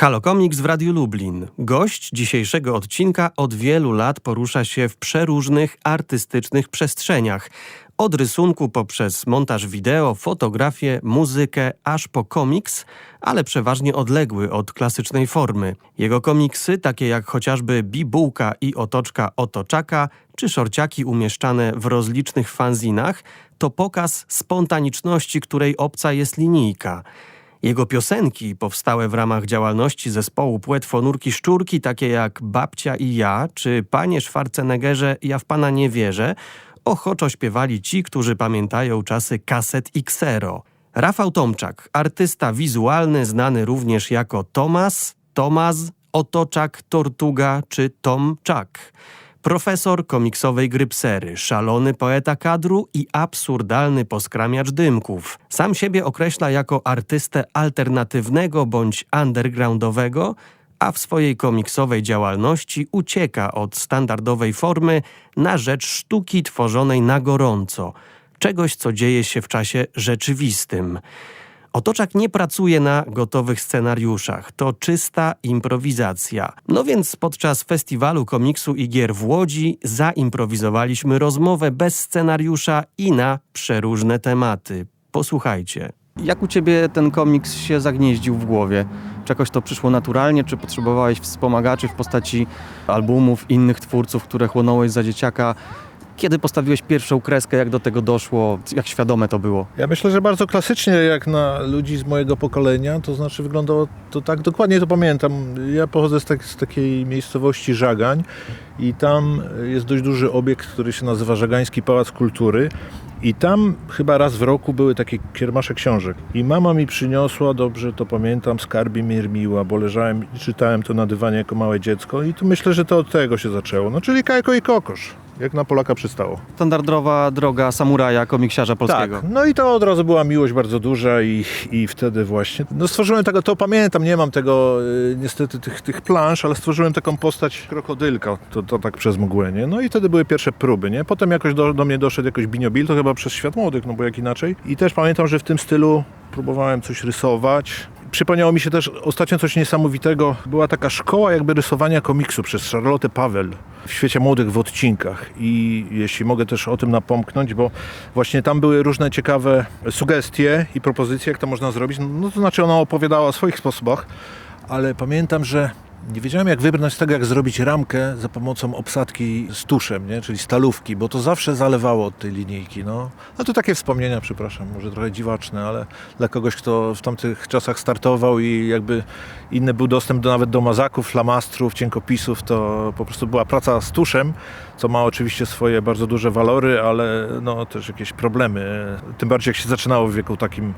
Halo Comics w Radiu Lublin. Gość dzisiejszego odcinka od wielu lat porusza się w przeróżnych artystycznych przestrzeniach. Od rysunku poprzez montaż wideo, fotografię, muzykę, aż po komiks, ale przeważnie odległy od klasycznej formy. Jego komiksy, takie jak chociażby Bibułka i Otoczka Otoczaka, czy szorciaki umieszczane w rozlicznych fanzinach, to pokaz spontaniczności, której obca jest linijka. Jego piosenki, powstałe w ramach działalności zespołu Płetwonurki Szczurki, takie jak Babcia i ja, czy Panie Schwarzeneggerze, ja w Pana nie wierzę, ochoczo śpiewali ci, którzy pamiętają czasy kaset Xero. Rafał Tomczak, artysta wizualny, znany również jako Tomas, Tomas, Otoczak, Tortuga czy Tomczak. Profesor komiksowej grypsery, szalony poeta kadru i absurdalny poskramiacz dymków. Sam siebie określa jako artystę alternatywnego bądź undergroundowego, a w swojej komiksowej działalności ucieka od standardowej formy na rzecz sztuki tworzonej na gorąco, czegoś co dzieje się w czasie rzeczywistym. Otoczak nie pracuje na gotowych scenariuszach, to czysta improwizacja. No więc podczas festiwalu komiksu i gier w Łodzi zaimprowizowaliśmy rozmowę bez scenariusza i na przeróżne tematy. Posłuchajcie. Jak u ciebie ten komiks się zagnieździł w głowie? Czy jakoś to przyszło naturalnie, czy potrzebowałeś wspomagaczy w postaci albumów, innych twórców, które chłonąłeś za dzieciaka? Kiedy postawiłeś pierwszą kreskę, jak do tego doszło, jak świadome to było? Ja myślę, że bardzo klasycznie jak na ludzi z mojego pokolenia, to znaczy wyglądało to tak, dokładnie to pamiętam. Ja pochodzę z, tak, z takiej miejscowości Żagań i tam jest dość duży obiekt, który się nazywa Żagański Pałac Kultury i tam chyba raz w roku były takie kiermasze książek. I mama mi przyniosła, dobrze to pamiętam, skarbi Miermiła, bo leżałem i czytałem to na dywanie jako małe dziecko i tu myślę, że to od tego się zaczęło. No czyli Kajko i Kokosz. Jak na Polaka przystało. Standardowa droga samuraja, komiksiarza polskiego. Tak, no i to od razu była miłość bardzo duża i, i wtedy właśnie, no stworzyłem tego, to pamiętam, nie mam tego y, niestety tych, tych plansz, ale stworzyłem taką postać krokodylka, to, to tak przez mgłę, nie? No i wtedy były pierwsze próby, nie? Potem jakoś do, do mnie doszedł jakoś Biniobil, to chyba przez Świat Młodych, no bo jak inaczej. I też pamiętam, że w tym stylu próbowałem coś rysować. Przypomniało mi się też ostatnio coś niesamowitego. Była taka szkoła jakby rysowania komiksu przez Charlotte Paweł w świecie młodych w odcinkach. I jeśli mogę też o tym napomknąć, bo właśnie tam były różne ciekawe sugestie i propozycje, jak to można zrobić. No to znaczy ona opowiadała o swoich sposobach, ale pamiętam, że nie wiedziałem jak wybrnąć z tego, jak zrobić ramkę za pomocą obsadki z tuszem, nie? czyli stalówki, bo to zawsze zalewało od tej linijki. No. to takie wspomnienia, przepraszam, może trochę dziwaczne, ale dla kogoś, kto w tamtych czasach startował i jakby inny był dostęp do, nawet do mazaków, flamastrów, cienkopisów, to po prostu była praca z tuszem, co ma oczywiście swoje bardzo duże walory, ale no, też jakieś problemy. Tym bardziej jak się zaczynało w wieku takim,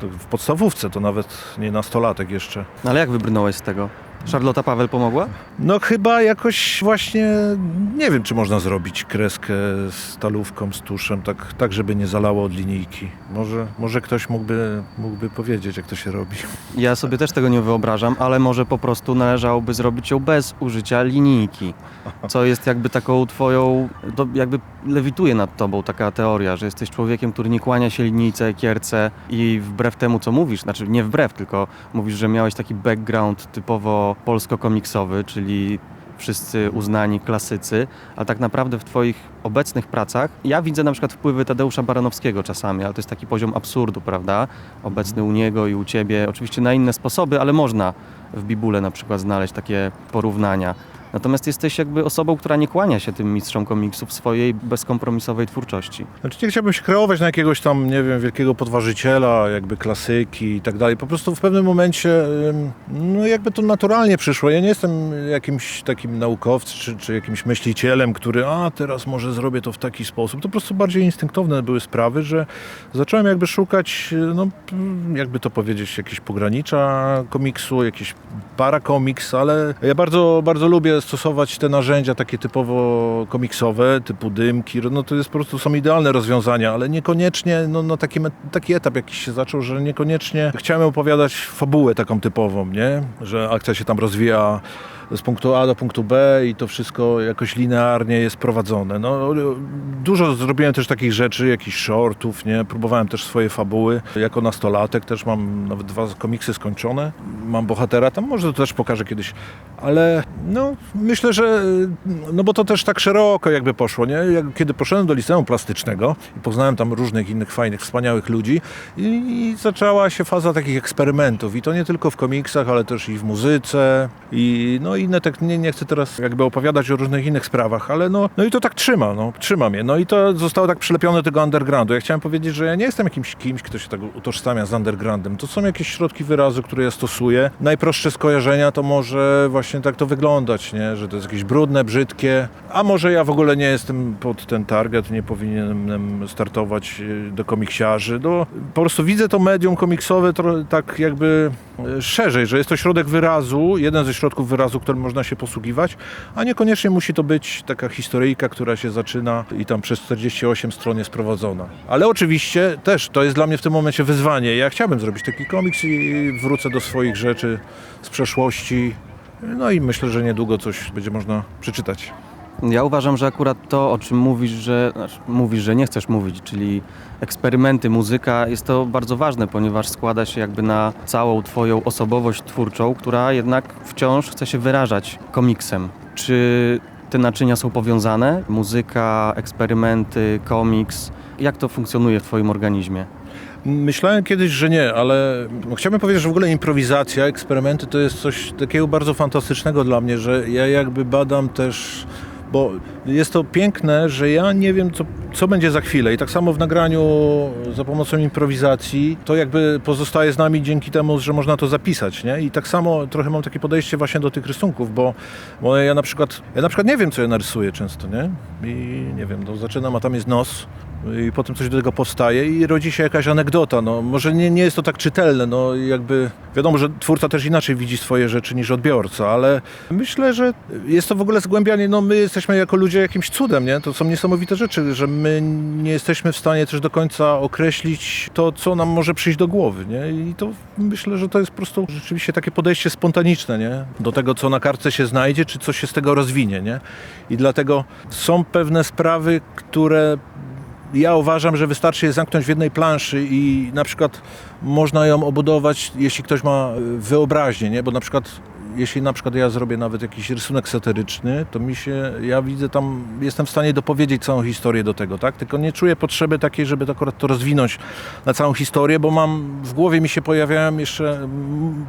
w podstawówce, to nawet nie nastolatek jeszcze. No ale jak wybrnąłeś z tego? Charlotta Paweł pomogła? No chyba jakoś właśnie, nie wiem czy można zrobić kreskę z stalówką, z tuszem, tak, tak żeby nie zalało od linijki. Może, może ktoś mógłby, mógłby powiedzieć jak to się robi. Ja sobie też tego nie wyobrażam, ale może po prostu należałoby zrobić ją bez użycia linijki. Co jest jakby taką twoją, jakby lewituje nad tobą taka teoria, że jesteś człowiekiem, który nie kłania się linijce, kierce i wbrew temu co mówisz, znaczy nie wbrew, tylko mówisz, że miałeś taki background typowo polsko-komiksowy, czyli wszyscy uznani klasycy, ale tak naprawdę w Twoich obecnych pracach ja widzę na przykład wpływy Tadeusza Baranowskiego czasami, ale to jest taki poziom absurdu, prawda? Obecny u niego i u Ciebie, oczywiście na inne sposoby, ale można w Bibule na przykład znaleźć takie porównania. Natomiast jesteś jakby osobą, która nie kłania się tym mistrzom komiksu w swojej bezkompromisowej twórczości. Znaczy nie chciałbym się kreować na jakiegoś tam, nie wiem, wielkiego podważyciela, jakby klasyki i tak dalej. Po prostu w pewnym momencie, no jakby to naturalnie przyszło. Ja nie jestem jakimś takim naukowcem czy, czy jakimś myślicielem, który, a teraz może zrobię to w taki sposób. To po prostu bardziej instynktowne były sprawy, że zacząłem jakby szukać, no jakby to powiedzieć, jakieś pogranicza komiksu, jakiś parakomiks, ale ja bardzo, bardzo lubię stosować te narzędzia takie typowo komiksowe, typu dymki, no to jest po prostu są idealne rozwiązania, ale niekoniecznie no, na taki, taki etap jakiś się zaczął, że niekoniecznie chciałem opowiadać fabułę taką typową, nie? Że akcja się tam rozwija z punktu A do punktu B i to wszystko jakoś linearnie jest prowadzone. No, dużo zrobiłem też takich rzeczy, jakichś shortów, nie? Próbowałem też swoje fabuły. Jako nastolatek też mam nawet dwa komiksy skończone. Mam bohatera, tam może to też pokażę kiedyś. Ale no, myślę, że no bo to też tak szeroko jakby poszło, nie? Jak, kiedy poszedłem do liceum plastycznego i poznałem tam różnych innych fajnych, wspaniałych ludzi i, i zaczęła się faza takich eksperymentów i to nie tylko w komiksach, ale też i w muzyce i no inne, tak nie, nie chcę teraz jakby opowiadać o różnych innych sprawach, ale no, no i to tak trzyma, no, trzyma mnie. No i to zostało tak przylepione tego undergroundu. Ja chciałem powiedzieć, że ja nie jestem jakimś kimś, kto się tak utożsamia z undergroundem. To są jakieś środki wyrazu, które ja stosuję. Najprostsze skojarzenia to może właśnie tak to wyglądać, nie? że to jest jakieś brudne, brzydkie, a może ja w ogóle nie jestem pod ten target, nie powinienem startować y, do komiksiarzy. No, po prostu widzę to medium komiksowe tak jakby y, szerzej, że jest to środek wyrazu, jeden ze środków wyrazu, którym można się posługiwać, a niekoniecznie musi to być taka historyjka, która się zaczyna i tam przez 48 stron jest prowadzona. Ale oczywiście też to jest dla mnie w tym momencie wyzwanie. Ja chciałbym zrobić taki komiks i wrócę do swoich rzeczy z przeszłości. No i myślę, że niedługo coś będzie można przeczytać. Ja uważam, że akurat to, o czym mówisz, że znaczy, mówisz, że nie chcesz mówić, czyli eksperymenty, muzyka, jest to bardzo ważne, ponieważ składa się jakby na całą twoją osobowość twórczą, która jednak wciąż chce się wyrażać komiksem. Czy te naczynia są powiązane? Muzyka, eksperymenty, komiks. Jak to funkcjonuje w twoim organizmie? Myślałem kiedyś, że nie, ale chciałbym powiedzieć, że w ogóle improwizacja, eksperymenty to jest coś takiego bardzo fantastycznego dla mnie, że ja jakby badam też, bo jest to piękne, że ja nie wiem, co, co będzie za chwilę. I tak samo w nagraniu za pomocą improwizacji, to jakby pozostaje z nami dzięki temu, że można to zapisać, nie? I tak samo trochę mam takie podejście właśnie do tych rysunków, bo, bo ja na przykład, ja na przykład nie wiem, co ja narysuję często, nie? I nie wiem, no zaczynam, a tam jest nos, i potem coś do tego powstaje i rodzi się jakaś anegdota. No, może nie, nie jest to tak czytelne, no jakby wiadomo, że twórca też inaczej widzi swoje rzeczy niż odbiorca, ale myślę, że jest to w ogóle zgłębianie, no my jesteśmy jako ludzie jakimś cudem, nie? To są niesamowite rzeczy, że my nie jesteśmy w stanie też do końca określić to, co nam może przyjść do głowy, nie? I to myślę, że to jest po prostu rzeczywiście takie podejście spontaniczne, nie? Do tego, co na kartce się znajdzie, czy co się z tego rozwinie, nie? I dlatego są pewne sprawy, które ja uważam, że wystarczy je zamknąć w jednej planszy i na przykład można ją obudować, jeśli ktoś ma y, wyobraźnię, nie? Bo na przykład jeśli na przykład ja zrobię nawet jakiś rysunek satyryczny, to mi się, ja widzę tam, jestem w stanie dopowiedzieć całą historię do tego, tak? Tylko nie czuję potrzeby takiej, żeby to akurat to rozwinąć na całą historię, bo mam, w głowie mi się pojawiają jeszcze,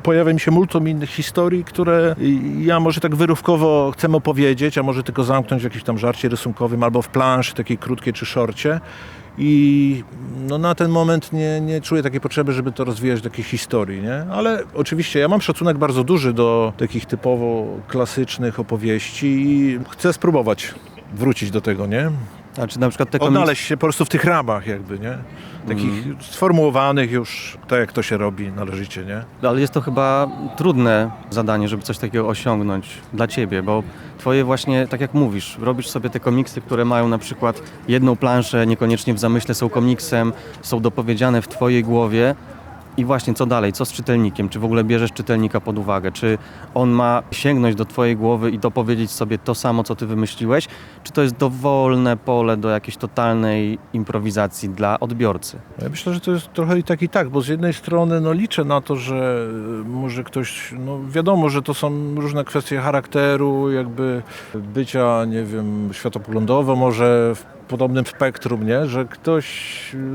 pojawia mi się multum innych historii, które ja może tak wyrówkowo chcę opowiedzieć, a może tylko zamknąć w jakimś tam żarcie rysunkowym albo w planszy takiej krótkiej czy szorcie. I no na ten moment nie, nie czuję takiej potrzeby, żeby to rozwijać do jakiejś historii, nie? Ale oczywiście ja mam szacunek bardzo duży do takich typowo klasycznych opowieści i chcę spróbować wrócić do tego, nie? A czy na przykład te. Odnaleźć się po prostu w tych ramach jakby, nie? Takich sformułowanych już, tak jak to się robi należycie, nie? Ale jest to chyba trudne zadanie, żeby coś takiego osiągnąć dla ciebie, bo twoje właśnie, tak jak mówisz, robisz sobie te komiksy, które mają na przykład jedną planszę, niekoniecznie w zamyśle są komiksem, są dopowiedziane w twojej głowie. I właśnie co dalej? Co z czytelnikiem? Czy w ogóle bierzesz czytelnika pod uwagę? Czy on ma sięgnąć do twojej głowy i dopowiedzieć sobie to samo, co ty wymyśliłeś? Czy to jest dowolne pole do jakiejś totalnej improwizacji dla odbiorcy? Ja myślę, że to jest trochę i tak i tak, bo z jednej strony no, liczę na to, że y, może ktoś, no wiadomo, że to są różne kwestie charakteru, jakby bycia, nie wiem, światopoglądowo, może podobnym spektrum, nie? że ktoś,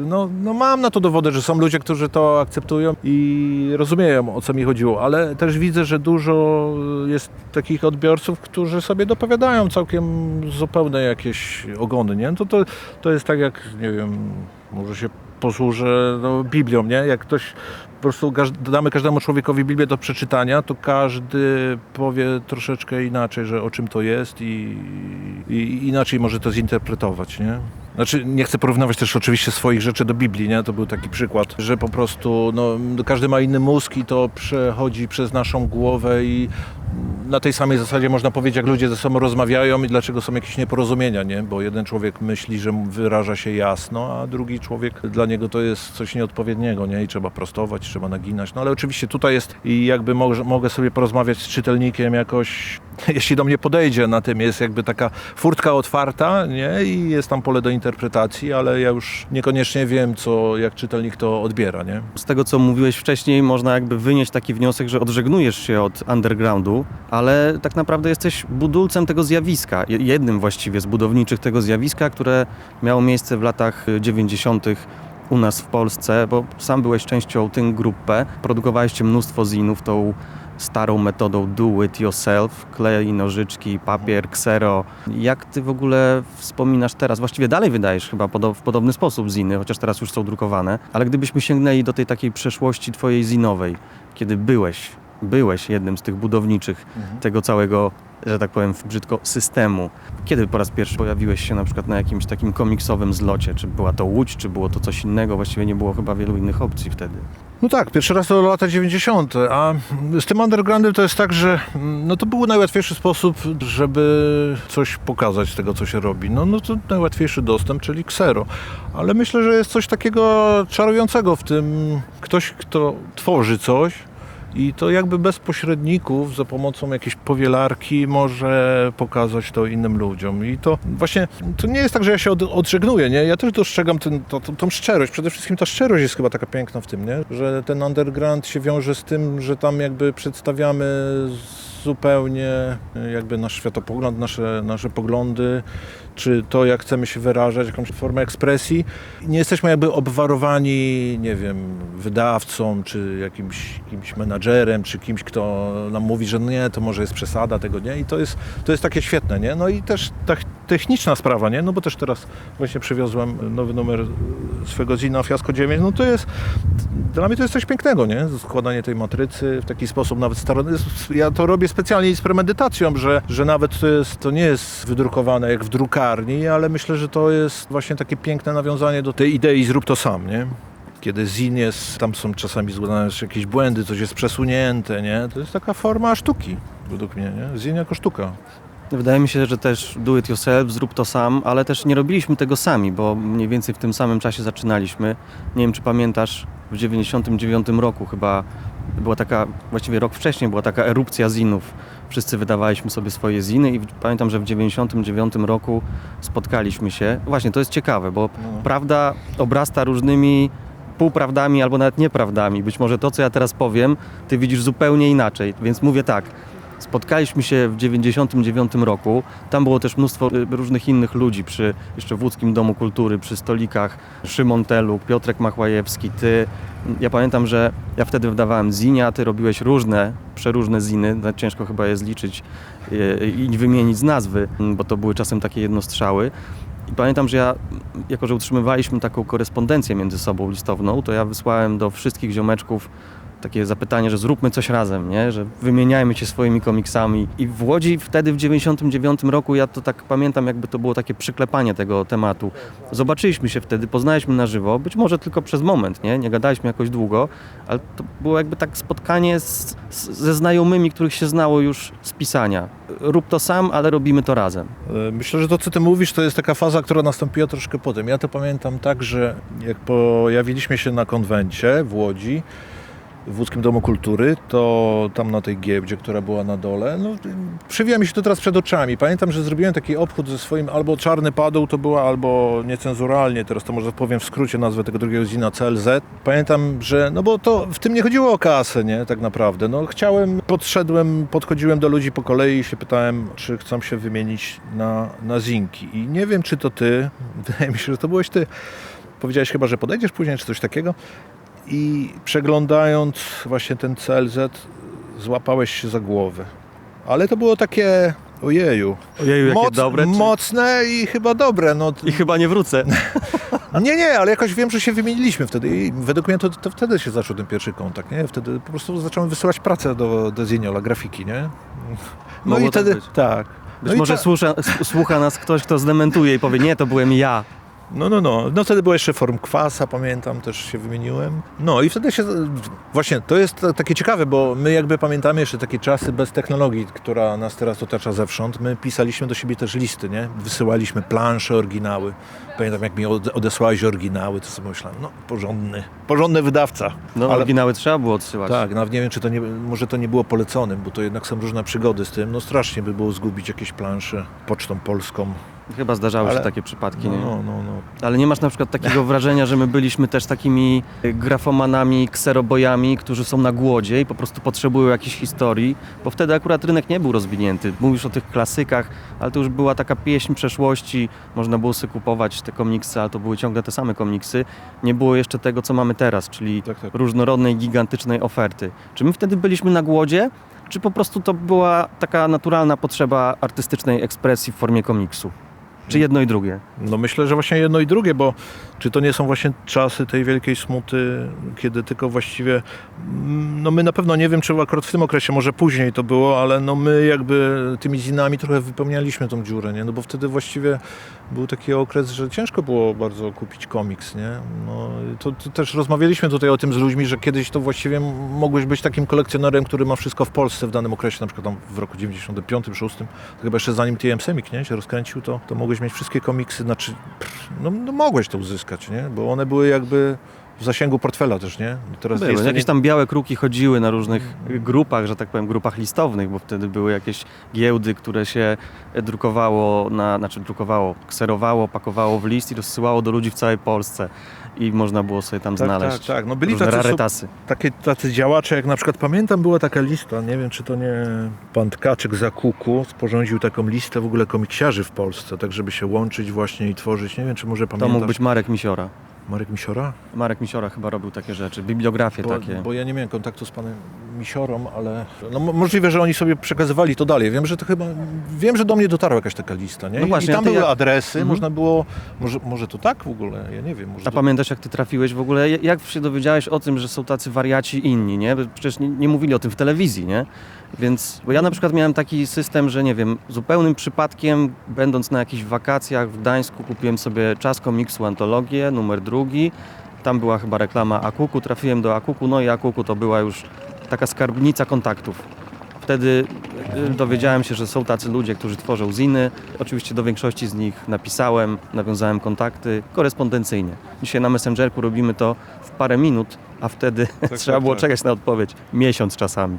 no, no mam na to dowody, że są ludzie, którzy to akceptują i rozumieją, o co mi chodziło, ale też widzę, że dużo jest takich odbiorców, którzy sobie dopowiadają całkiem zupełne jakieś ogony, nie? To, to, to jest tak jak, nie wiem, może się posłużę no, Biblią, nie? Jak ktoś po prostu damy każdemu człowiekowi Biblię do przeczytania, to każdy powie troszeczkę inaczej, że o czym to jest i, i inaczej może to zinterpretować, nie? Znaczy, nie chcę porównywać też oczywiście swoich rzeczy do Biblii, nie? To był taki przykład, że po prostu no, każdy ma inny mózg i to przechodzi przez naszą głowę i na tej samej zasadzie można powiedzieć, jak ludzie ze sobą rozmawiają i dlaczego są jakieś nieporozumienia, nie? Bo jeden człowiek myśli, że wyraża się jasno, a drugi człowiek, dla niego to jest coś nieodpowiedniego, nie? I trzeba prostować, trzeba naginać. No ale oczywiście tutaj jest i jakby może, mogę sobie porozmawiać z czytelnikiem jakoś, jeśli do mnie podejdzie, na tym jest jakby taka furtka otwarta, nie? I jest tam pole do interpretacji, ale ja już niekoniecznie wiem, co, jak czytelnik to odbiera, nie? Z tego, co mówiłeś wcześniej, można jakby wynieść taki wniosek, że odżegnujesz się od undergroundu, ale tak naprawdę jesteś budulcem tego zjawiska. Je- Jednym właściwie z budowniczych tego zjawiska, które miało miejsce w latach y, 90. u nas w Polsce, bo sam byłeś częścią Tym Grupę. Produkowaliście mnóstwo zinów tą starą metodą do it yourself, klej, nożyczki, papier, ksero. Jak ty w ogóle wspominasz teraz? Właściwie dalej wydajesz chyba w podobny sposób ziny, chociaż teraz już są drukowane, ale gdybyśmy sięgnęli do tej takiej przeszłości twojej zinowej, kiedy byłeś, byłeś jednym z tych budowniczych tego całego, że tak powiem brzydko, systemu. Kiedy po raz pierwszy pojawiłeś się na przykład na jakimś takim komiksowym zlocie? Czy była to Łódź, czy było to coś innego? Właściwie nie było chyba wielu innych opcji wtedy. No tak, pierwszy raz to lata 90., a z tym undergroundem to jest tak, że mm, no to był najłatwiejszy sposób, żeby coś pokazać z tego, co się robi. No, no to najłatwiejszy dostęp, czyli ksero. Ale myślę, że jest coś takiego czarującego w tym, ktoś, kto tworzy coś, i to jakby bez pośredników, za pomocą jakiejś powielarki może pokazać to innym ludziom. I to właśnie, to nie jest tak, że ja się od, odżegnuję, nie? Ja też dostrzegam ten, to, to, tą szczerość. Przede wszystkim ta szczerość jest chyba taka piękna w tym, nie? Że ten underground się wiąże z tym, że tam jakby przedstawiamy zupełnie jakby nasz światopogląd, nasze, nasze poglądy, czy to, jak chcemy się wyrażać, jakąś formę ekspresji. Nie jesteśmy jakby obwarowani, nie wiem, wydawcą, czy jakimś, jakimś menadżerem, czy kimś, kto nam mówi, że nie, to może jest przesada tego, nie? I to jest, to jest takie świetne, nie? No i też ta techniczna sprawa, nie? No bo też teraz właśnie przywiozłem nowy numer swego zina Fiasko 9, no to jest, dla mnie to jest coś pięknego, nie? Składanie tej matrycy w taki sposób nawet staro... Ja to robię specjalnie z premedytacją, że, że nawet to, jest, to nie jest wydrukowane jak w drukarni, ale myślę, że to jest właśnie takie piękne nawiązanie do tej idei zrób to sam, nie? Kiedy zin jest, tam są czasami zgłaszane jakieś błędy, coś jest przesunięte, nie? To jest taka forma sztuki, według mnie, nie? Zin jako sztuka. Wydaje mi się, że też do it yourself, zrób to sam, ale też nie robiliśmy tego sami, bo mniej więcej w tym samym czasie zaczynaliśmy. Nie wiem, czy pamiętasz, w 99 roku chyba była taka, właściwie rok wcześniej była taka erupcja zinów. Wszyscy wydawaliśmy sobie swoje ziny i pamiętam, że w 99 roku spotkaliśmy się. Właśnie, to jest ciekawe, bo No. prawda obrasta różnymi półprawdami albo nawet nieprawdami. Być może to, co ja teraz powiem, ty widzisz zupełnie inaczej. Więc mówię tak, spotkaliśmy się w 99 roku. Tam było też mnóstwo y, różnych innych ludzi przy jeszcze w Domu Kultury, przy stolikach. Szymon Teluk, Piotrek Machłajewski, ty. Ja pamiętam, że ja wtedy wydawałem zinia, ty robiłeś różne, przeróżne ziny. Nawet ciężko chyba je zliczyć y, i wymienić z nazwy, bo to były czasem takie jednostrzały. I pamiętam, że ja, jako że utrzymywaliśmy taką korespondencję między sobą listowną, to ja wysłałem do wszystkich ziomeczków takie zapytanie, że zróbmy coś razem, nie? że wymieniajmy się swoimi komiksami. I w Łodzi wtedy w 99 roku, ja to tak pamiętam, jakby to było takie przyklepanie tego tematu. Zobaczyliśmy się wtedy, poznaliśmy na żywo, być może tylko przez moment, nie? Nie gadaliśmy jakoś długo, ale to było jakby tak spotkanie z, z, ze znajomymi, których się znało już z pisania. Rób to sam, ale robimy to razem. E, Myślę, że to, co ty mówisz, to jest taka faza, która nastąpiła troszkę potem. Ja to pamiętam tak, że jak pojawiliśmy się na konwencie w Łodzi, w Łódzkim Domu Kultury, to tam na tej giełdzie, która była na dole, no, przywija mi się to teraz przed oczami. Pamiętam, że zrobiłem taki obchód ze swoim, albo Czarny Padł to była, albo niecenzuralnie, teraz to może powiem w skrócie nazwę tego drugiego zina CLZ. Pamiętam, że, no bo to w tym nie chodziło o kasę, nie, tak naprawdę. No chciałem, podszedłem, podchodziłem do ludzi po kolei i się pytałem, czy chcą się wymienić na, na zinki. I nie wiem, czy to ty, wydaje mi się, że to byłeś ty. Powiedziałeś chyba, że podejdziesz później, czy coś takiego. I przeglądając właśnie ten CLZ, złapałeś się za głowę. Ale to było takie, ojeju, Ojeju, jakie moc, dobre. Czy... mocne i chyba dobre. No, I chyba nie wrócę. nie, nie, ale jakoś wiem, że się wymieniliśmy wtedy i według mnie to, to wtedy się zaczął ten pierwszy kontakt, nie? Wtedy po prostu zacząłem wysyłać pracę do, do Ziniola, grafiki, nie? No Mogło i tak wtedy, tak. Być no może ta- słucha, słucha nas ktoś, kto zdementuje i powie, nie, to byłem ja. No, no, no. No wtedy była jeszcze form kwasa, pamiętam, też się wymieniłem. No i wtedy się... Właśnie, to jest ta- takie ciekawe, bo my jakby pamiętamy jeszcze takie czasy bez technologii, która nas teraz otacza zewsząd. My pisaliśmy do siebie też listy, nie? Wysyłaliśmy plansze, oryginały. Pamiętam, jak mi ode- odesłałeś oryginały, to sobie myślałem, no porządny, porządny wydawca. No, Ale- oryginały trzeba było odsyłać. Tak, nawet nie wiem, czy to nie, może to nie było poleconym, bo to jednak są różne przygody z tym. No strasznie by było zgubić jakieś plansze pocztą polską. Chyba zdarzały Ale- się takie przypadki, No, nie? no, no, no. Ale nie masz na przykład takiego wrażenia, że my byliśmy też takimi grafomanami, kserobojami, którzy są na głodzie i po prostu potrzebują jakiejś historii, bo wtedy akurat rynek nie był rozwinięty. Mówisz o tych klasykach, ale to już była taka pieśń przeszłości, można było sobie kupować te komiksy, ale to były ciągle te same komiksy. Nie było jeszcze tego, co mamy teraz, czyli Tak, tak. różnorodnej, gigantycznej oferty. Czy my wtedy byliśmy na głodzie, czy po prostu to była taka naturalna potrzeba artystycznej ekspresji w formie komiksu? Czy jedno i drugie? No myślę, że właśnie jedno i drugie, bo czy to nie są właśnie czasy tej wielkiej smuty, kiedy tylko właściwie, no my na pewno nie wiem, czy akurat w tym okresie, może później to było, ale no my jakby tymi zinami trochę wypełnialiśmy tą dziurę, nie? No bo wtedy właściwie był taki okres, że ciężko było bardzo kupić komiks, nie? No to, to też rozmawialiśmy tutaj o tym z ludźmi, że kiedyś to właściwie mogłeś być takim kolekcjonerem, który ma wszystko w Polsce w danym okresie, na przykład tam w roku 95, 6, to chyba jeszcze zanim TM Semik, nie, się rozkręcił, to, to mogłeś mieć wszystkie komiksy, znaczy, pff, no, no mogłeś to uzyskać, nie? Bo one były jakby w zasięgu portfela też, nie? No Teraz Były. jest Jakieś tam białe kruki chodziły na różnych grupach, że tak powiem, grupach listownych, bo wtedy były jakieś giełdy, które się drukowało, na, znaczy drukowało, kserowało, pakowało w list i rozsyłało do ludzi w całej Polsce. I można było sobie tam Tak, znaleźć tak, tak. No byli tacy rarytasy. takie tacy działacze, jak na przykład pamiętam, była taka lista, nie wiem czy to nie pan Tkaczyk za Kuku sporządził taką listę w ogóle komiksiarzy w Polsce, tak żeby się łączyć właśnie i tworzyć, nie wiem czy może To pamiętasz. mógł być Marek Misiora. Marek Misiora? Marek Misiora chyba robił takie rzeczy, bibliografie Bo, takie. bo ja nie miałem kontaktu z panem Misiorą, ale no, mo- możliwe, że oni sobie przekazywali to dalej. Wiem, że to chyba, wiem, że do mnie dotarła jakaś taka lista, nie? No właśnie, I tam były jak- adresy, Mhm. można było, może, może to tak w ogóle, ja nie wiem. Może A to... pamiętasz, jak ty trafiłeś w ogóle? Jak się dowiedziałeś o tym, że są tacy wariaci inni, nie? Przecież nie, nie mówili o tym w telewizji, nie? Więc, bo ja na przykład miałem taki system, że nie wiem, zupełnym przypadkiem, będąc na jakichś wakacjach w Gdańsku, kupiłem sobie czas komiksu Antologię, numer drugi. Tam była chyba reklama Akuku, trafiłem do Akuku, no i Akuku to była już taka skarbnica kontaktów. Wtedy y, dowiedziałem się, że są tacy ludzie, którzy tworzą ziny. Oczywiście do większości z nich napisałem, nawiązałem kontakty korespondencyjnie. Dzisiaj na Messengerku robimy to w parę minut, a wtedy trzeba tak, było tak. czekać na odpowiedź miesiąc czasami.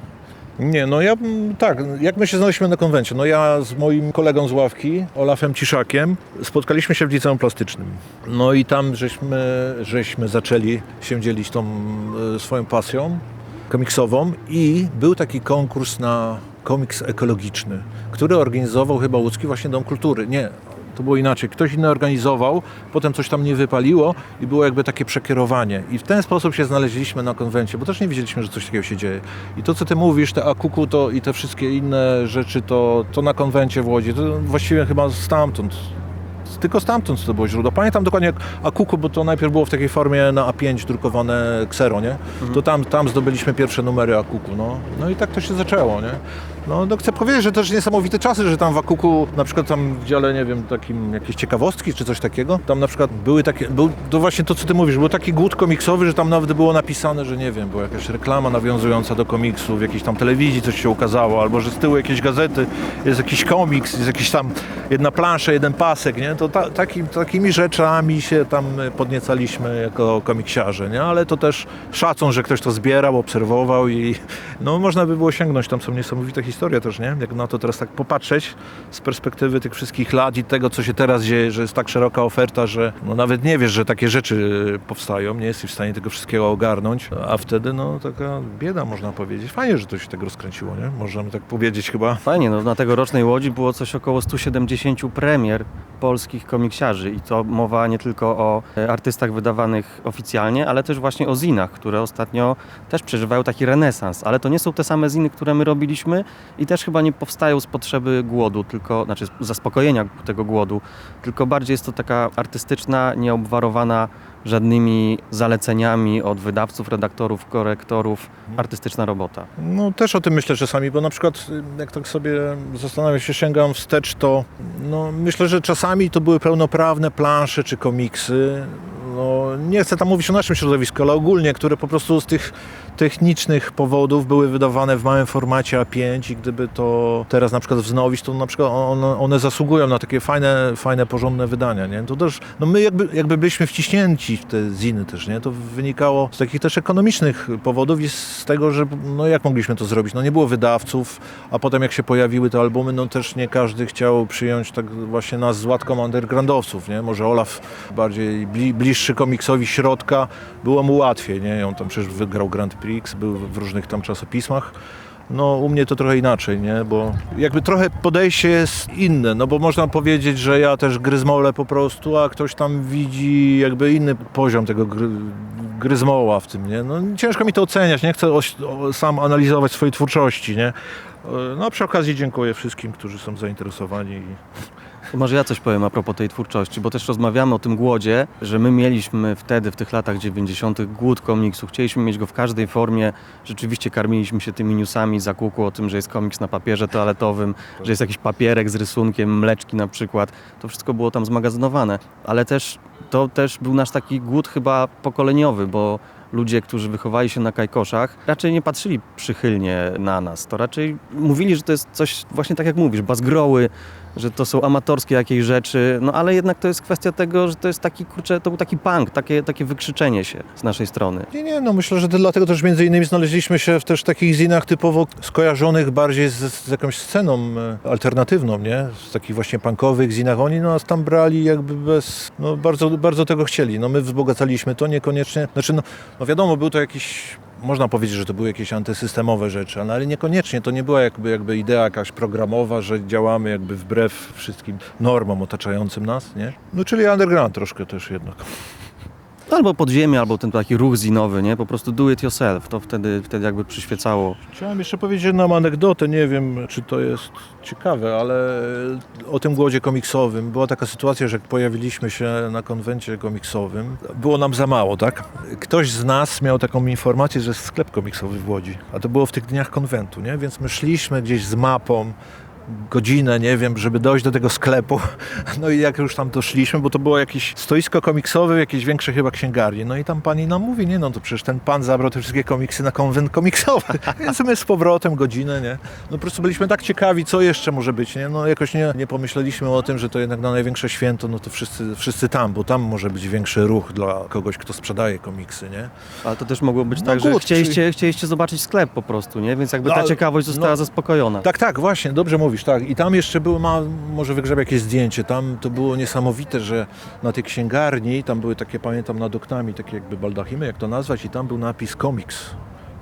Nie, no ja tak, jak my się znaleźliśmy na konwencie? No ja z moim kolegą z ławki, Olafem Ciszakiem, spotkaliśmy się w liceum plastycznym. No i tam żeśmy, żeśmy zaczęli się dzielić tą e, swoją pasją komiksową i był taki konkurs na komiks ekologiczny, który organizował chyba łódzki właśnie Dom Kultury. Nie, to było inaczej. Ktoś inny organizował, potem coś tam nie wypaliło i było jakby takie przekierowanie. I w ten sposób się znaleźliśmy na konwencie, bo też nie wiedzieliśmy, że coś takiego się dzieje. I to, co ty mówisz, te akuku to i te wszystkie inne rzeczy, to, to na konwencie w Łodzi, to właściwie chyba stamtąd. Tylko stamtąd to było źródło. Pamiętam dokładnie jak Akuku, bo to najpierw było w takiej formie na A5 drukowane ksero, nie? To tam, tam zdobyliśmy pierwsze numery Akuku, no. No i tak to się zaczęło, nie? No, no chcę powiedzieć, że też niesamowite czasy, że tam w Akuku, na przykład tam w dziale, nie wiem, takim jakieś ciekawostki czy coś takiego, tam na przykład były takie, był, to właśnie to, co ty mówisz, był taki głód komiksowy, że tam nawet było napisane, że nie wiem, była jakaś reklama nawiązująca do komiksu, w jakiejś tam telewizji coś się ukazało, albo że z tyłu jakiejś gazety jest jakiś komiks, jest jakiś tam jedna plansza, jeden pasek, nie? To ta, takim, takimi rzeczami się tam podniecaliśmy jako komiksiarze, nie? Ale to też szacun, że ktoś to zbierał, obserwował i no można by było sięgnąć, tam są niesamowite historie też, nie? Jak na to teraz tak popatrzeć z perspektywy tych wszystkich lat i tego, co się teraz dzieje, że jest tak szeroka oferta, że no nawet nie wiesz, że takie rzeczy powstają, nie jesteś w stanie tego wszystkiego ogarnąć, a wtedy no taka bieda można powiedzieć. Fajnie, że to się tak rozkręciło, nie? Możemy tak powiedzieć chyba. Fajnie, no na tegorocznej Łodzi było coś około 170 premier polskich komiksiarzy i to mowa nie tylko o e, artystach wydawanych oficjalnie, ale też właśnie o zinach, które ostatnio też przeżywają taki renesans, ale to nie są te same ziny, które my robiliśmy i też chyba nie powstają z potrzeby głodu, tylko, znaczy zaspokojenia tego głodu, tylko bardziej jest to taka artystyczna, nieobwarowana żadnymi zaleceniami od wydawców, redaktorów, korektorów. Artystyczna robota. No też o tym myślę czasami, bo na przykład jak tak sobie zastanawiam się, sięgam wstecz, to no, myślę, że czasami to były pełnoprawne plansze czy komiksy. No, nie chcę tam mówić o naszym środowisku, ale ogólnie, które po prostu z tych technicznych powodów były wydawane w małym formacie A5 i gdyby to teraz na przykład wznowić, to na przykład one, one zasługują na takie fajne, fajne, porządne wydania, nie? To też, no my jakby, jakby byliśmy wciśnięci w te ziny też, nie? To wynikało z takich też ekonomicznych powodów i z tego, że no jak mogliśmy to zrobić? No nie było wydawców, a potem jak się pojawiły te albumy, no też nie każdy chciał przyjąć tak właśnie nas z łatką undergroundowców, nie? Może Olaf bardziej bli, bliższy komiksowi środka, było mu łatwiej, nie? On tam przecież wygrał Grand Prix, był w różnych tam czasopismach. No u mnie to trochę inaczej, nie? Bo jakby trochę podejście jest inne, no bo można powiedzieć, że ja też gryzmolę po prostu, a ktoś tam widzi jakby inny poziom tego gry, gryzmoła w tym, nie? No ciężko mi to oceniać, nie chcę o, sam analizować swojej twórczości, nie? E, No przy okazji dziękuję wszystkim, którzy są zainteresowani. i- może ja coś powiem a propos tej twórczości, bo też rozmawiamy o tym głodzie, że my mieliśmy wtedy, w tych latach 90. głód komiksu. Chcieliśmy mieć go w każdej formie. Rzeczywiście karmiliśmy się tymi newsami za o tym, że jest komiks na papierze toaletowym, że jest jakiś papierek z rysunkiem, mleczki na przykład. To wszystko było tam zmagazynowane. Ale też to też był nasz taki głód chyba pokoleniowy, bo ludzie, którzy wychowali się na kajkoszach, raczej nie patrzyli przychylnie na nas. To raczej mówili, że to jest coś właśnie tak jak mówisz, bazgroły, że to są amatorskie jakieś rzeczy, no ale jednak to jest kwestia tego, że to jest taki, kurczę, to był taki punk, takie, takie wykrzyczenie się z naszej strony. Nie, nie, no myślę, że dlatego też między innymi znaleźliśmy się w też takich zinach typowo skojarzonych bardziej z, z jakąś sceną e, alternatywną, nie? Z takich właśnie punkowych zinach. Oni nas tam brali jakby bez, no bardzo, bardzo tego chcieli. No my wzbogacaliśmy to niekoniecznie, znaczy no, no wiadomo, był to jakiś można powiedzieć, że to były jakieś antysystemowe rzeczy, ale niekoniecznie. To nie była jakby, jakby idea jakaś programowa, że działamy jakby wbrew wszystkim normom otaczającym nas, nie? No czyli underground troszkę też jednak. Albo podziemie, albo ten taki ruch zinowy, nie? Po prostu do it yourself. To wtedy, wtedy jakby przyświecało. Chciałem jeszcze powiedzieć jedną anegdotę, nie wiem czy to jest ciekawe, ale o tym głodzie komiksowym. Była taka sytuacja, że pojawiliśmy się na konwencie komiksowym, było nam za mało, tak? Ktoś z nas miał taką informację, że jest sklep komiksowy w Łodzi, a to było w tych dniach konwentu, nie? Więc my szliśmy gdzieś z mapą, godzinę, nie wiem, żeby dojść do tego sklepu. No i jak już tam doszliśmy, bo to było jakieś stoisko komiksowe, jakieś większe chyba księgarnie. No i tam pani nam mówi, nie no, to przecież ten pan zabrał te wszystkie komiksy na konwent komiksowy. Więc my z powrotem godzinę, nie? No po prostu byliśmy tak ciekawi, co jeszcze może być, nie? No jakoś nie, nie pomyśleliśmy o tym, że to jednak na największe święto, no to wszyscy, wszyscy tam, bo tam może być większy ruch dla kogoś, kto sprzedaje komiksy, nie? Ale to też mogło być No tak, że chcieliście, chcieliście zobaczyć sklep po prostu, nie? Więc jakby No, ta ale- ciekawość została no, zaspokojona. Tak, tak, właśnie, dobrze mówisz, tak. I tam jeszcze było, ma, może wygrzebie jakieś zdjęcie, tam to było niesamowite, że na tej księgarni, tam były takie, pamiętam, nad oknami, takie jakby baldachimy, jak to nazwać, i tam był napis komiks.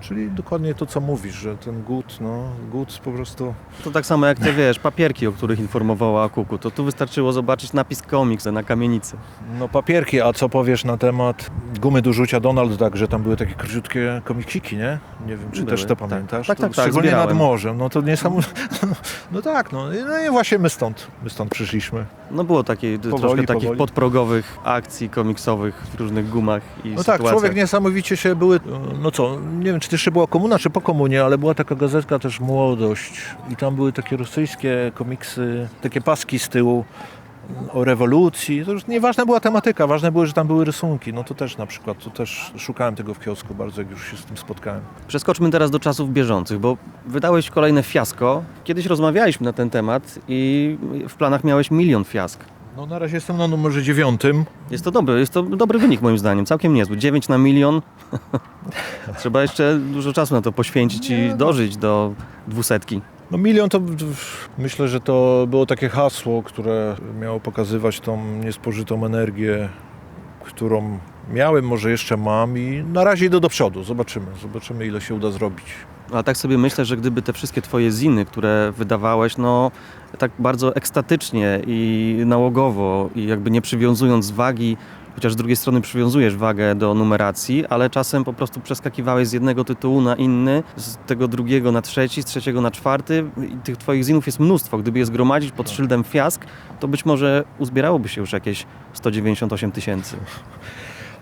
Czyli dokładnie to, co mówisz, że ten gut, no, gut po prostu... To tak samo jak te, wiesz, papierki, o których informowała Kuku. To tu wystarczyło zobaczyć napis komiks na kamienicy. No papierki, a co powiesz na temat gumy do rzucia Donald Duck, że tam były takie króciutkie komiksiki, nie? Nie wiem, czy Były, też to tak. pamiętasz? Tak, To tak, tak, Szczególnie nad zbierałem. morzem, no to niesamowite. No tak, no, no i właśnie my stąd, my stąd przyszliśmy. No było takiej, troszkę takich powoli. podprogowych akcji komiksowych w różnych gumach i No tak, sytuacjach. człowiek niesamowicie się były, no co, nie wiem czy to jeszcze była komuna, czy po komunie, ale była taka gazetka też Młodość i tam były takie rosyjskie komiksy, takie paski z tyłu o rewolucji. To już nieważna była tematyka, ważne było, że tam były rysunki. No to też na przykład, to też szukałem tego w kiosku bardzo, jak już się z tym spotkałem. Przeskoczmy teraz do czasów bieżących, bo wydałeś kolejne fiasko. Kiedyś rozmawialiśmy na ten temat i w planach miałeś milion fiask. No na razie jestem na numerze dziewiątym. Jest to dobry, jest to dobry wynik moim zdaniem, całkiem niezły. 9 na milion. Trzeba jeszcze dużo czasu na to poświęcić i no. dożyć do dwusetki. No milion to myślę, że to było takie hasło, które miało pokazywać tą niespożytą energię, którą miałem, może jeszcze mam i na razie idę do przodu. Zobaczymy, zobaczymy ile się uda zrobić. A tak sobie myślę, że gdyby te wszystkie twoje ziny, które wydawałeś, no tak bardzo ekstatycznie i nałogowo i jakby nie przywiązując wagi, chociaż z drugiej strony przywiązujesz wagę do numeracji, ale czasem po prostu przeskakiwałeś z jednego tytułu na inny, z tego drugiego na trzeci, z trzeciego na czwarty i tych twoich zinów jest mnóstwo. Gdyby je zgromadzić pod szyldem fiask, to być może uzbierałoby się już jakieś 198 tysięcy.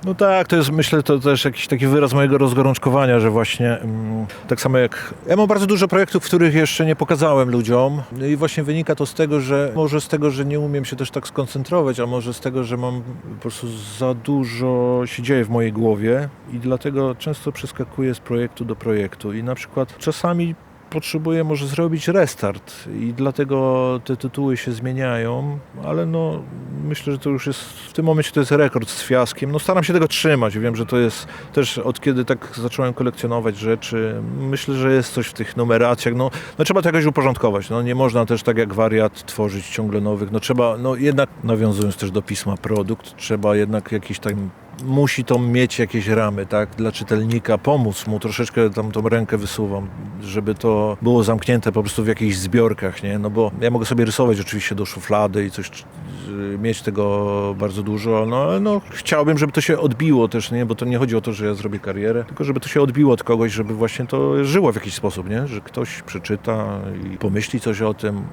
No tak, to jest myślę to też jakiś taki wyraz mojego rozgorączkowania, że właśnie mm, tak samo jak... Ja mam bardzo dużo projektów, których jeszcze nie pokazałem ludziom. No i właśnie wynika to z tego, że może z tego, że nie umiem się też tak skoncentrować, a może z tego, że mam po prostu za dużo się dzieje w mojej głowie i dlatego często przeskakuję z projektu do projektu. I na przykład czasami potrzebuję może zrobić restart i dlatego te tytuły się zmieniają, ale no myślę, że to już jest w tym momencie to jest rekord z fiaskiem. No staram się tego trzymać. Wiem, że to jest też od kiedy tak zacząłem kolekcjonować rzeczy. Myślę, że jest coś w tych numeracjach. No, no trzeba to jakoś uporządkować. No nie można też tak jak wariat tworzyć ciągle nowych. No trzeba, no jednak nawiązując też do pisma produkt, trzeba jednak jakiś tam musi to mieć jakieś ramy, tak, dla czytelnika, pomóc mu, troszeczkę tam tą rękę wysuwam, żeby to było zamknięte po prostu w jakichś zbiorkach, nie, no bo ja mogę sobie rysować oczywiście do szuflady i coś, mieć tego bardzo dużo, no no chciałbym, żeby to się odbiło też, nie, bo to nie chodzi o to, że ja zrobię karierę, tylko żeby to się odbiło od kogoś, żeby właśnie to żyło w jakiś sposób, nie, że ktoś przeczyta i pomyśli coś o tym,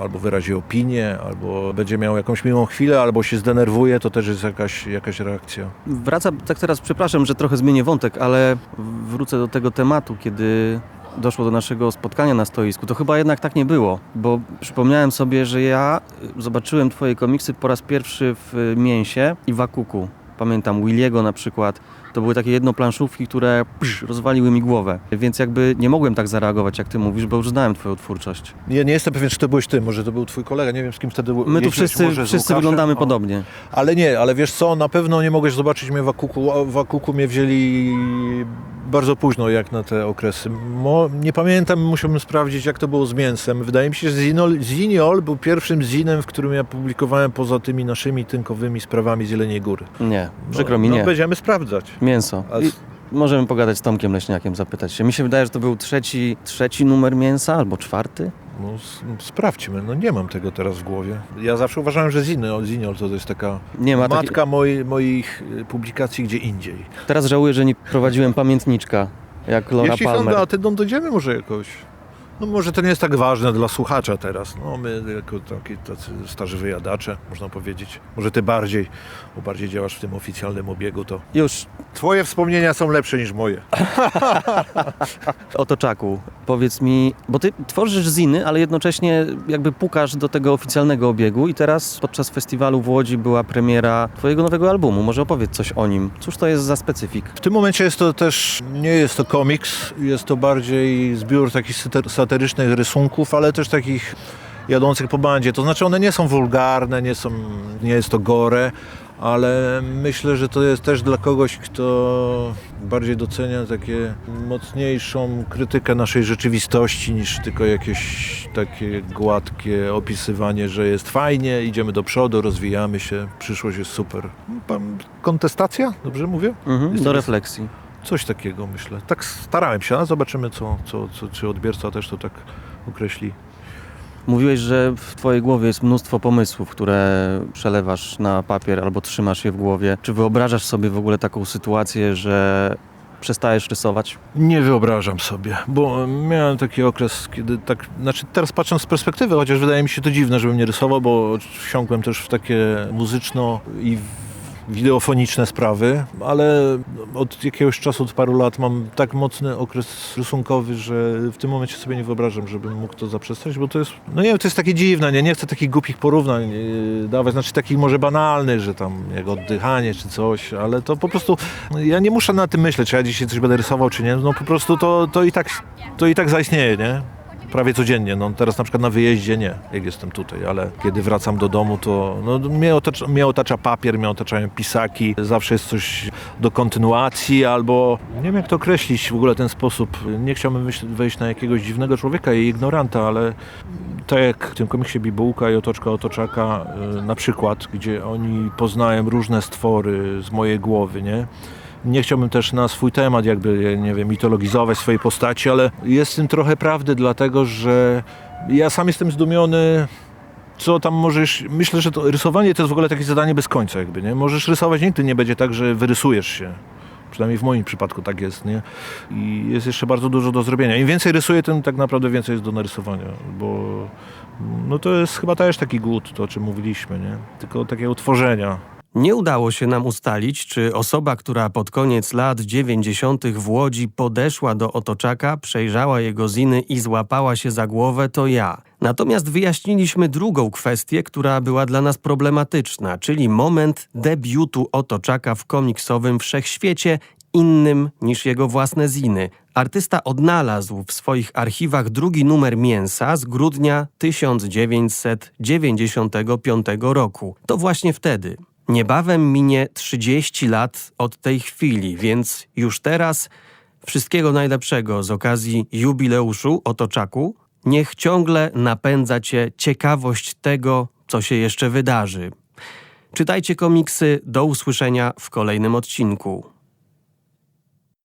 albo wyrazi opinię, albo będzie miał jakąś miłą chwilę, albo się zdenerwuje, to też jest jakaś, jakaś reakcja. Wracam, tak teraz przepraszam, że trochę zmienię wątek, ale wrócę do tego tematu, kiedy doszło do naszego spotkania na stoisku. To chyba jednak tak nie było, bo przypomniałem sobie, że ja zobaczyłem twoje komiksy po raz pierwszy w Mięsie i w Akuku. Pamiętam Williego na przykład. To były takie jednoplanszówki, które psz, rozwaliły mi głowę. Więc jakby nie mogłem tak zareagować, jak ty mówisz, bo już znałem twoją twórczość. Ja nie jestem pewien, czy to byłeś ty, może to był twój kolega, nie wiem z kim wtedy My tu wszyscy, może wszyscy wyglądamy O. podobnie. Ale nie, ale wiesz co, na pewno nie mogłeś zobaczyć mnie w Akuku. W Akuku mnie wzięli bardzo późno, jak na te okresy. Mo, nie pamiętam, musiałbym sprawdzić, jak to było z mięsem. Wydaje mi się, że Zinol, Ziniol był pierwszym zinem, w którym ja publikowałem poza tymi naszymi tynkowymi sprawami z Jeleniej Góry. Nie, No, przykro mi no, nie. Będziemy sprawdzać. Mięso. I możemy pogadać z Tomkiem Leśniakiem, zapytać się. Mi się wydaje, że to był trzeci, trzeci numer mięsa albo czwarty. No, sprawdźmy, no nie mam tego teraz w głowie. Ja zawsze uważałem, że Ziniol, Ziniol to jest taka Nie ma matka moi, moich y, publikacji gdzie indziej. Teraz żałuję, że nie prowadziłem pamiętniczka jak Laura Jeśli Palmer. są, a ty no, dojdziemy może jakoś. No może to nie jest tak ważne dla słuchacza teraz. No my jako taki, tacy starzy wyjadacze, można powiedzieć. Może ty bardziej, bo bardziej działasz w tym oficjalnym obiegu, to Już twoje wspomnienia są lepsze niż moje. o Toczaku. Powiedz mi, bo ty tworzysz ziny, ale jednocześnie jakby pukasz do tego oficjalnego obiegu i teraz podczas festiwalu w Łodzi była premiera twojego nowego albumu. Może opowiedz coś o nim. Cóż to jest za specyfik? W tym momencie jest to też, nie jest to komiks, jest to bardziej zbiór takich satyr- satyrycznych rysunków, ale też takich jadących po bandzie. To znaczy one nie są wulgarne, nie, są, nie jest to gore, ale myślę, że to jest też dla kogoś, kto bardziej docenia takie mocniejszą krytykę naszej rzeczywistości niż tylko jakieś takie gładkie opisywanie, że jest fajnie, idziemy do przodu, rozwijamy się, przyszłość jest super. Kontestacja? Dobrze mówię? Mhm, do refleksji. Coś takiego myślę. Tak starałem się, a zobaczymy, co, co, co, czy odbiorca też to tak określi. Mówiłeś, że w twojej głowie jest mnóstwo pomysłów, które przelewasz na papier albo trzymasz je w głowie. Czy wyobrażasz sobie w ogóle taką sytuację, że przestajesz rysować? Nie wyobrażam sobie, bo miałem taki okres, kiedy tak, znaczy teraz patrząc z perspektywy, chociaż wydaje mi się to dziwne, żebym nie rysował, bo wsiąkłem też w takie muzyczno i wideofoniczne sprawy, ale od jakiegoś czasu, od paru lat mam tak mocny okres rysunkowy, że w tym momencie sobie nie wyobrażam, żebym mógł to zaprzestać, bo to jest, no nie wiem, to jest takie dziwne, nie, nie chcę takich głupich porównań yy, dawać, znaczy takich może banalnych, że tam jak oddychanie czy coś, ale to po prostu, ja nie muszę na tym myśleć, czy ja dzisiaj coś będę rysował czy nie, no po prostu to, to, i, tak, to i tak zaistnieje, nie? Prawie codziennie. No, teraz na przykład na wyjeździe nie, jak jestem tutaj, ale kiedy wracam do domu, to no, mnie, otacza, mnie otacza papier, mnie otaczają pisaki. Zawsze jest coś do kontynuacji albo nie wiem jak to określić w ogóle ten sposób. Nie chciałbym wejść na jakiegoś dziwnego człowieka i ignoranta, ale tak jak w tym komiksie Bibułka i Otoczka Otoczaka y, na przykład, gdzie oni poznają różne stwory z mojej głowy, nie? Nie chciałbym też na swój temat jakby, nie wiem, mitologizować swojej postaci, ale jest w tym trochę prawdy, dlatego że ja sam jestem zdumiony, co tam możesz... Myślę, że to rysowanie to jest w ogóle takie zadanie bez końca jakby, nie? Możesz rysować, nigdy nie będzie tak, że wyrysujesz się. Przynajmniej w moim przypadku tak jest, nie? I jest jeszcze bardzo dużo do zrobienia. Im więcej rysuję, tym tak naprawdę więcej jest do narysowania, bo no to jest chyba też taki głód, to o czym mówiliśmy, nie? Tylko takiego tworzenia. Nie udało się nam ustalić, czy osoba, która pod koniec lat 90. w Łodzi podeszła do otoczaka, przejrzała jego ziny i złapała się za głowę, to ja. Natomiast wyjaśniliśmy drugą kwestię, która była dla nas problematyczna, czyli moment debiutu otoczaka w komiksowym wszechświecie innym niż jego własne ziny. Artysta odnalazł w swoich archiwach drugi numer Mięsa z grudnia 1995 roku. To właśnie wtedy. Niebawem minie 30 lat od tej chwili, więc już teraz wszystkiego najlepszego z okazji jubileuszu otoczaku. Niech ciągle napędza cię ciekawość tego, co się jeszcze wydarzy. Czytajcie komiksy, do usłyszenia w kolejnym odcinku.